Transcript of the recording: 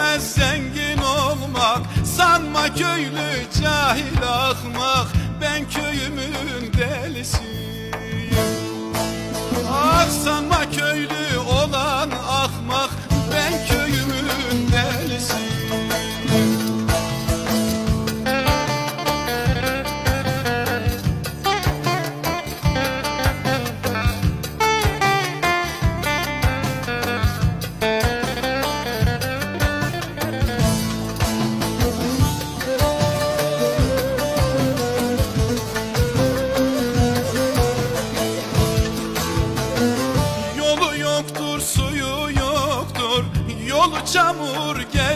yetmez zengin olmak? Sanma köylü cahil ahmak. Ben köyümün delisiyim. Ah sanma köylü Dolu çamur gel.